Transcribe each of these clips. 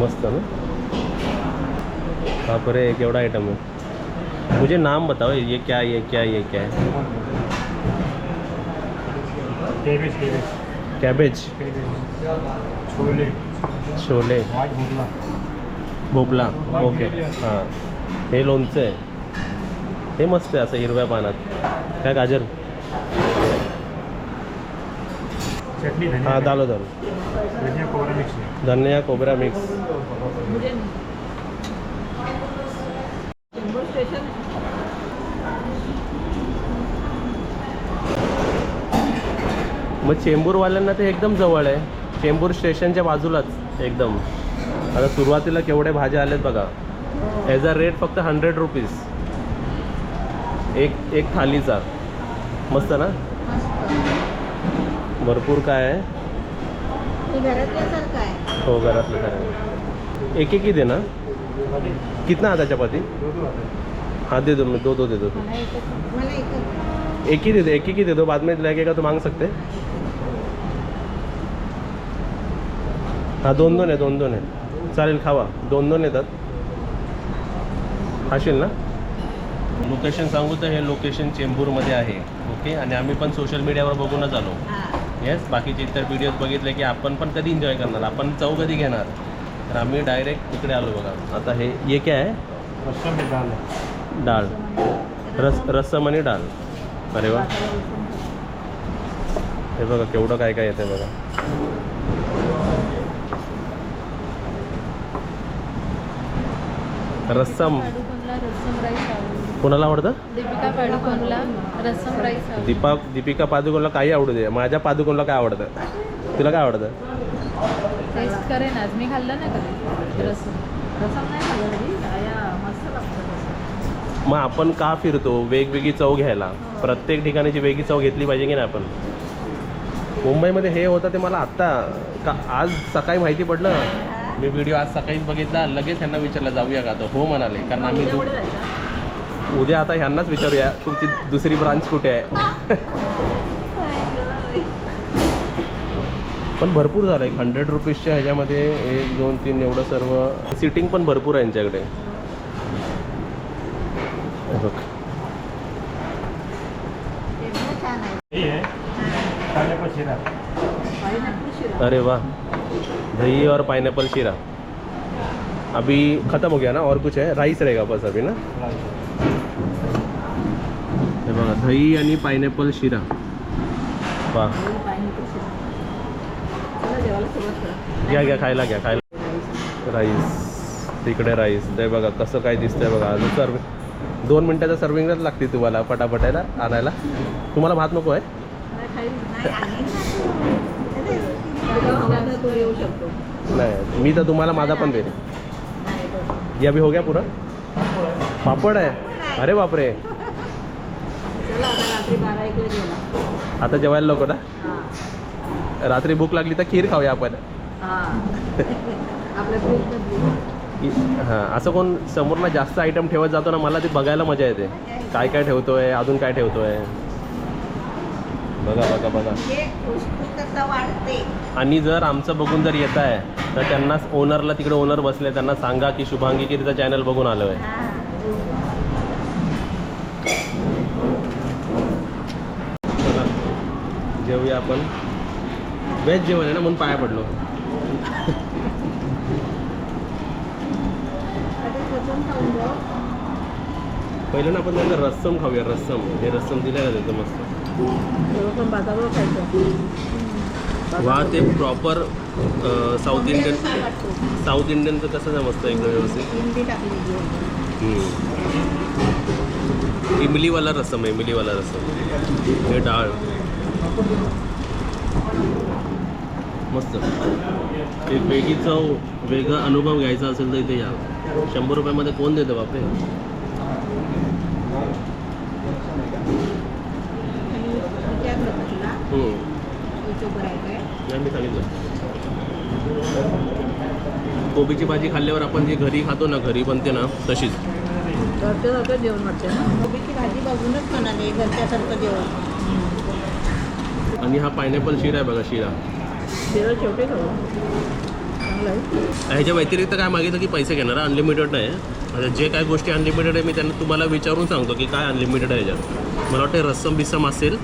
मस्त ना? बाप रे केवढा आइटम है। मुझे नाम बताओ ये क्या ये क्या ये क्या है? केबेज छोले छोले भोपळा ओके हां। हे लोणचं आहे हे मस्त आहे असं हिरव्या पानात. काय गाजर? हां दालो दालो. धनिया कोबरा मिक्स मग चेंबूरवाल्यांना ते एकदम जवळ आहे. चेंबूर स्टेशनच्या बाजूलाच एकदम. आता सुरुवातीला केवढे भाज्या आलेत बघा. ॲज अ रेट फक्त हंड्रेड रुपीज एक एक थालीचा. मस्त ना? भरपूर काय आहे? घरातल्यासारखं आहे. हो घरातलं काय एक एक ही दे ना. कितना आता चपाती? दो दो आते हैं दे दो मैं दो दो दे दो. मला एकच मला एकच एक ही दे दो एक एक ही दे दो. बाद में लगेगा तो मांग सकते? हां दोन दोन आहे दोन दोन आहे. चालेल खावा. दोन दोन येतात. खाशील ना? लोकेशन सांगू तर हे लोकेशन चेंबूरमध्ये आहे. ओके? आणि आम्ही पण सोशल मीडियावर बघूनच आलो. हां. येस बाकीचे इतर व्हिडिओज बघितले की आपण पण कधी एन्जॉय करणार? आपण चव कधी घेणार? तर आम्ही डायरेक्ट इकडे आलो बघा. आता हे ये क्या आहे रस्सम है डाळ रस रस्सम आणि डाळ अरे वा. हे बघा केवढं काय काय येतं बघा. रस्सम कोणाला आवडतं? दीपिका राईस आवडतो. दीपा दीपिका पादुकोणला काही आवडू दे. माझ्या पादुकोणला काय आवडतं? तुला काय आवडतं? टेस्ट करेन आज. मी खाल्लं ना कधी. रस्सम रसम नाही खाल्लं कधी. या मस्त लागतं रसम. मग आपण का फिरतो? वेगवेगळी चव घ्यायला. प्रत्येक ठिकाणीची वेगळी चव घेतली पाहिजे की नाही आपण? मुंबईमध्ये हे होतं ते मला आत्ता का आज सकाळी माहिती पडलं. मी व्हिडिओ आज सकाळीच बघितला. लगेच ह्यांना विचारलं जाऊया का? तर हो म्हणाले. कारण आम्ही दु- उद्या आता ह्यांनाच विचारूया तुमची दुसरी ब्रांच कुठे आहे? पण भरपूर झालं एक हंड्रेड रुपीजच्या ह्याच्यामध्ये एक दोन तीन एवढं सर्व. सिटिंग पण भरपूर आहे यांच्याकडे. अरे वाह दही और पाइनएप्पल शीरा. अभी ख़त्म हो गया ना? और कुछ है? राइस रहेगा बस अभी ना? बघा दही आणि पायनॅपल शिरा. वा घ्या घ्या खायला घ्या खायला. राईस तिकडे राईस ते बघा कसं काय दिसतंय बघा. अजून सर्व दोन मिनटाच्या सर्विंगच लागते तुम्हाला पटापटायला आणायला. तुम्हाला भात नको आहे नाही मी तर तुम्हाला माझा पण दे या बरं. हो गया पुरा. पापड आहे. अरे बापरे. आता जेवायला लोक ना? रात्री भूक लागली तर खीर खाऊया आपण. हां. हां असं कोण समोरला जास्त आयटम ठेवत जातो ना मला ते बघायला मजा येते. काय काय ठेवतोय अजून काय ठेवतोय? बघा बघा बघा. आणि जर आमचं बघून जर येत आहे तर त्यांनाच ओनरला तिकडे ओनर बसले त्यांना सांगा की शुभांगी गिरीचा चॅनल बघून आलो आहे हां चला जेवूया आपण. व्हेज जेवण आहे ना म्हणून पाया पडलो. पहिलं ना आपण त्यांना रस्सम खाऊया रस्सम. हे रस्सम दिलं का त्याचं मस्त. वा ते प्रॉपर साऊथ इंडियन साऊथ इंडियनचं कसं मस्त एकदम व्यवस्थित. इमलीवाला रसम आहे इमलीवाला रसम हे डाळ. मस्त. ते वेगळी चव वेगळा अनुभव घ्यायचा असेल तर इथे या. शंभर रुपयामध्ये कोण देतं बापरे? हो. नाही मी सांगितलं. कोबीची भाजी खाल्ल्यावर आपण जी घरी खातो ना घरी बनते ना तशीच. घरच्या जेवण वाटते ना. कोबीची भाजी बघूनच म्हणाले घरच्यासारखं जेवण. आणि हा पायनॅपल शिरा आहे बघा शिरा. शेवटी ह्याच्या व्यतिरिक्त काय मागितलं की पैसे घेणार अनलिमिटेड नाही आता जे काय गोष्टी अनलिमिटेड आहे मी त्यांना तुम्हाला विचारून सांगतो की काय अनलिमिटेड आहे ह्याच्यात. मला वाटतं रस्सम बिस्सम असेल.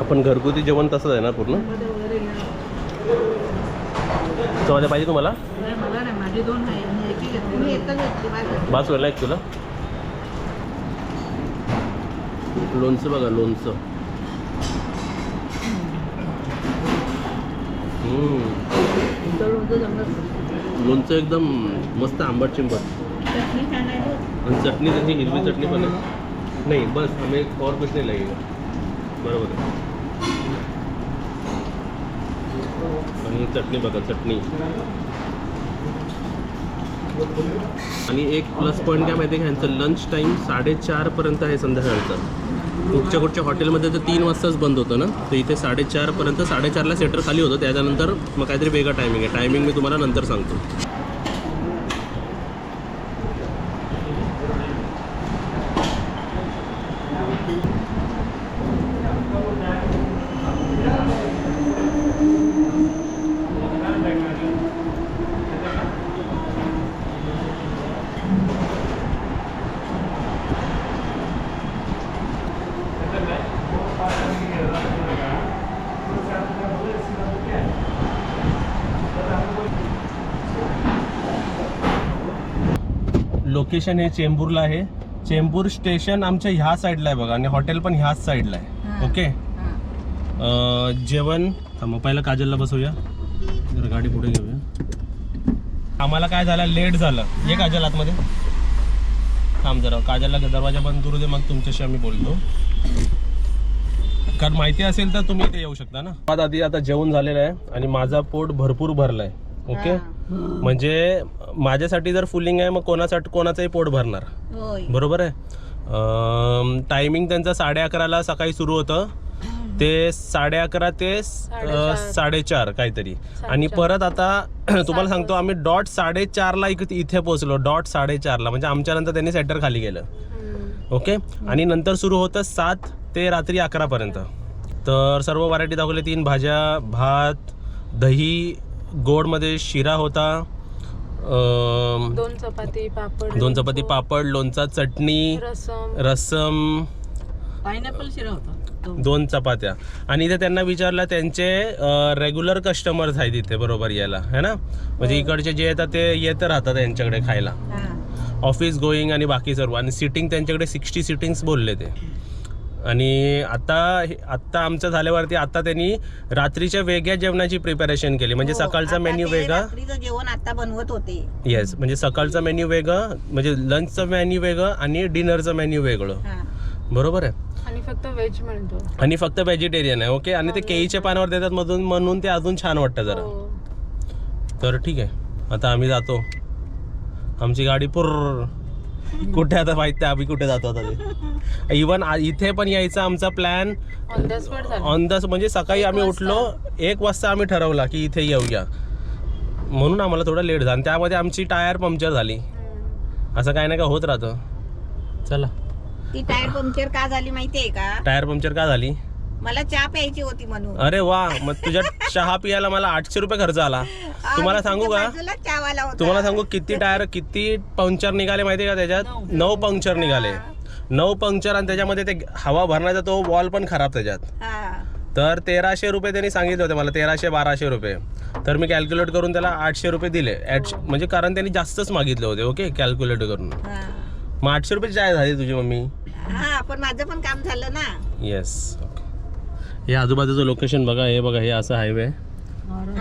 आपण घरगुती जेवण तसंच आहे ना पूर्ण. चवाल्या पाहिजे तुम्हाला? माझी दोन आहे एक तुला? लोणचं बघा लोणचं. लोणचं एकदम मस्त आंबट चिंबट. हो. आणि चटणी त्यांची हिरवी चटणी पण आहे. नाही बस हमें और कुछ नहीं लगेगा बरोबर आहे. आणि चटणी बघा चटणी. आणि एक प्लस पॉईंट काय माहिती आहे का? ह्यांचं लंच टाईम साडेचारपर्यंत आहे संध्याकाळचं. कुठच्या कुठच्या हॉटेलमध्ये तर तीन वाजताच बंद होतं ना? तर इथे साडेचारपर्यंत साडेचारला सेटर खाली होतं. त्याच्यानंतर मग काहीतरी वेगळा टायमिंग आहे. टायमिंग मी तुम्हाला नंतर सांगतो. लोकेशन हे चेंबूरला आहे. चेंबूर स्टेशन आमच्या ह्या साईडला आहे बघा. आणि हॉटेल पण ह्याच साईडला आहे. ओके. अं, जेवण थांबा पहिला काजलला बसवूया. जरा गाडी पुढे घेऊया. आम्हाला काय झालं? लेट झालं. ये काजल आतमध्ये. थांब जरा. काजलला दरवाजा बंद करू दे मग तुमच्याशी आम्ही बोलतो. कारण माहिती असेल तर तुम्ही इथे येऊ शकता ना? आधी आता जेवण झालेलं आहे आणि माझा पोट भरपूर भरलाय. ओके? हां. म्हणजे माझ्यासाठी जर फुलिंग आहे मग कोणासाठी कोणाचंही पोट भरणार. होय. बरोबर आहे? टायमिंग त्यांचं साडे अकराला सकाळी सुरू होतं. ते साडे अकरा ते साडेचार. काहीतरी. आणि परत आता तुम्हाला सांगतो आम्ही डॉट साडेचारला इथे पोहोचलो डॉट साडेचारला. म्हणजे आमच्यानंतर त्यांनी सेटर खाली गेलं ओके? आणि नंतर सुरू होतं सात ते रात्री अकरापर्यंत. तर सर्व व्हरायटी दाखवले तीन भाज्या भात दही गोडमध्ये शिरा होता अं, दोन चपाती पापड दोन चपाती पापड लोणचा चटणी रसम. रसम पायनॅपल शिरा होता. तो. दोन चपात्या. आणि इथे त्यांना विचारलं त्यांचे रेग्युलर कस्टमर्स आहेत इथे बरोबर यायला है ना? म्हणजे इकडचे जे येतात ते येत राहतात यांच्याकडे खायला. हां. ऑफिस गोईंग आणि बाकी सर्व. आणि सिटिंग त्यांच्याकडे सिक्स्टी सिटिंग्स बोलले ते. आणि आता हे- आत्ता आमचं झाल्यावरती आता त्यांनी रात्रीच्या वेगळ्या जेवणाची प्रिपरेशन केली. म्हणजे हो, सकाळचा आता मेन्यू ते वेगळा. रात्रीचं जेवण आता बनवत होते. येस म्हणजे सकाळचा मेन्यू वेगळं म्हणजे लंचचं मेन्यू वेगळं आणि डिनरचं मेन्यू वेगळं. हां. बरोबर आहे? आणि फक्त व्हेज मिळतो आणि फक्त व्हेजिटेरियन आहे ओके आणि ते केळीच्या पानावर देतात मधून म्हणून ते अजून छान वाटतं जरा. हो. तर ठीक आहे आता आम्ही जातो. आमची गाडी पुर्र. कुठे आता माहीत नाही आम्ही कुठे जातो आता ते. इवन इथे पण यायचा आमचा प्लॅन ऑन द स्पॉट झालं. ऑन द म्हणजे सकाळी आम्ही उठलो एक वाजता आम्ही ठरवला की इथे येऊया. म्हणून आम्हाला थोडं लेट झालं. आणि त्यामध्ये आमची टायर पंक्चर झाली. असं काय ना काय होत राहतं. चला. ती टायर पंक्चर का झाली माहितीये का? टायर पंक्चर का झाली? मला चहा प्यायची होती म्हणून. अरे वा मग तुझ्या चहा पियाला मला आठशे रुपये खर्च आला. तुम्हाला सांगू का? चहावाला होता. तुम्हाला सांगू किती टायर किती पंक्चर निघाले माहिती का त्याच्यात? नऊ पंक्चर निघाले. नऊ पंक्चर आणि त्याच्यामध्ये ते हवा भरण्याचा तो वॉल पण खराब त्याच्यात. हा. तर तेराशे रुपये त्यांनी सांगितले होते मला तेराशे बाराशे रुपये. तर मी कॅल्क्युलेट करून त्याला आठशे रुपये दिले. आठशे म्हणजे कारण त्यांनी जास्तच मागितले होते ओके कॅल्क्युलेट करून. हा. मग आठशे रुपये काय झाली तुझी मम्मी. हा पण माझं पण काम झालं ना. येस हे आजूबाजूचं लोकेशन बघा हे बघा हे असं हायवे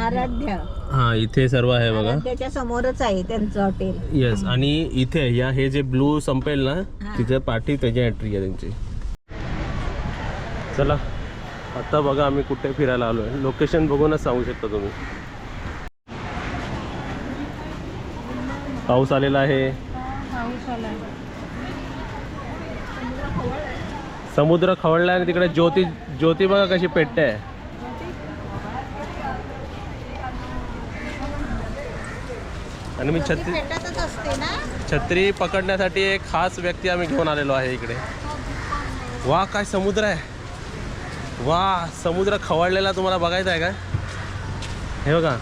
आराध्य. हां इथे सर्व आहे बघा. समोरच आहे त्यांचं हॉटेल येस आणि इथे या हे जे ब्लू संपेल ना तिथे पाठी त्याची एंट्री आहे त्यांची. चला आता बघा आम्ही कुठे फिरायला आलो आहे लोकेशन बघूनच सांगू शकता तुम्ही. पाऊस आलेला आहे पाऊस आलाय समुद्र खवळला आणि तिकडे ज्योती ज्योती बघा कशी पेटते. आहे आणि मी छत्री छत्री पकडण्यासाठी एक खास व्यक्ती आम्ही घेऊन आलेलो आहे इकडे. वा काय समुद्र आहे. वा समुद्र खवळलेला तुम्हाला बघायचा आहे का हे बघा.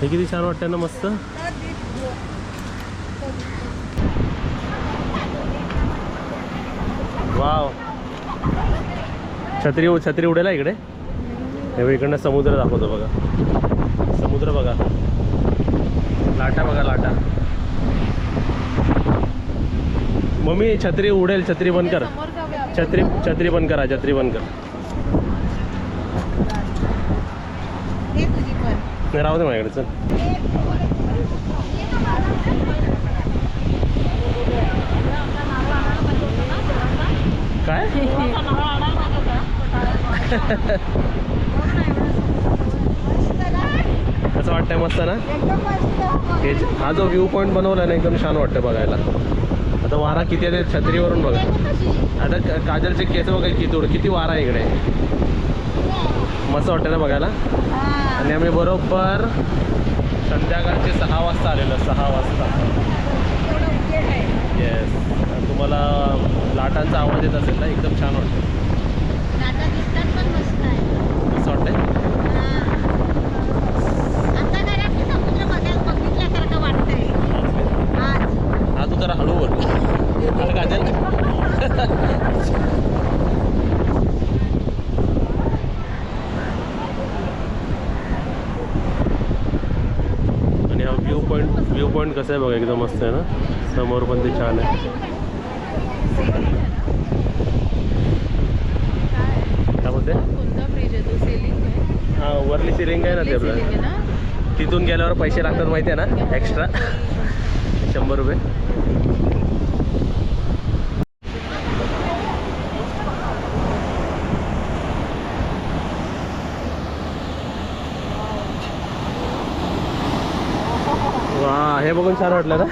हे किती छान वाटतं ना मस्त. वाव छत्री छत्री उडेल हा इकडे हे इकडनं समुद्र दाखवतो बघा समुद्र बघा लाटा बघा लाटा मम्मी छत्री उडेल छत्री बंद कर. छत्री छत्री बंद करा छत्री बंद कर हे नाही राहू दे माझ्याकडे चल काय? कसं वाटतंय मस्त ना? हे हा जो व्ह्यू पॉईंट बनवला ना एकदम छान वाटतं बघायला. आता वारा किती आहे छत्रीवरून बघा. आता काजलचे केस वगैरे किती किती वारा आहे इकडे? मस्त वाटतं ना बघायला? आणि आम्ही बरोबर संध्याकाळचे सहा वाजता आलेलो सहा वाजता. येस तुम्हाला लाटांचा आवाज येत असेल ना एकदम छान वाटतं. असं वाटतंय? हा. जरा हा हळू बोल. काजल आणि हा व्ह्यू पॉईंट व्ह्यू पॉईंट कसं आहे बघा एकदम मस्त आहे ना. समोर पण ते छान आहे काय बोलते कोणता ब्रिज आहे तो सेलिंग आहे हा वरली सिलिंग आहे ना ते आपलं. तिथून गेल्यावर पैसे लागतात माहिती आहे ना एक्स्ट्रा शंभर रुपये. वा हे बघून छान वाटलं ना?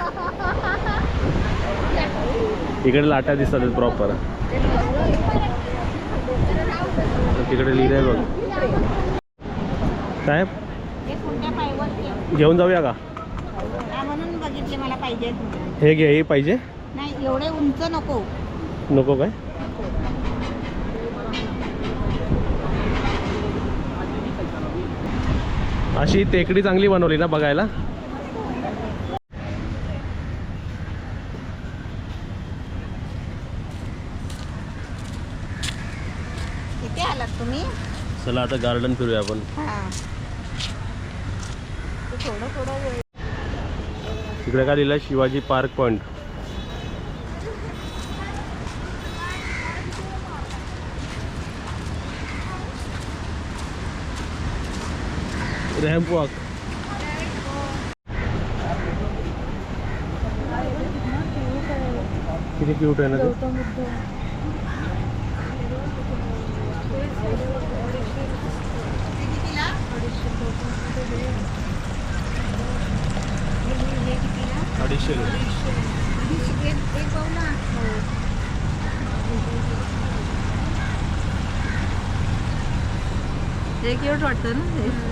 इकडे लाटा दिसतात प्रॉपर तिकडे लिहिलंय बघ. साहेब? कोणत्या पायवर घेऊन जाऊया का? म्हणून बघितले मला पाहिजे. हे घे हे पाहिजे. नाही एवढे उंच नको. नको काय? अशी टेकडी चांगली बनवली ना बघायला. किती आलात तुम्ही? चला आता गार्डन फिरूया आपण हा। ते तिकडे काय लिहिलं Shivaji park point. Ramp walk किती क्यूट आहे ना अडीचशे रुपये. एक एक वाटतं ना